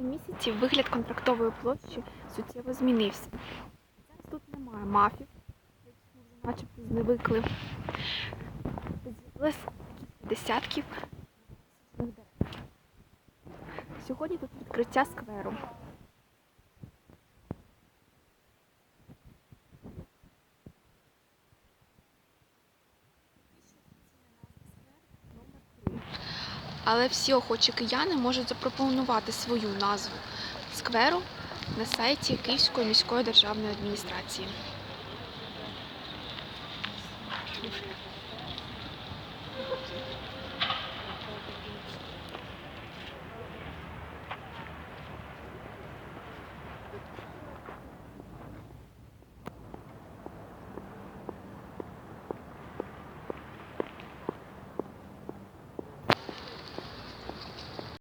місяці вигляд контрактової площі суттєво змінився. Зараз тут немає мафів, які начебто зневикли. З'явилось десятків дерев. Сьогодні тут відкриття скверу. Але всі охочі кияни можуть запропонувати свою назву скверу на сайті Київської міської державної адміністрації.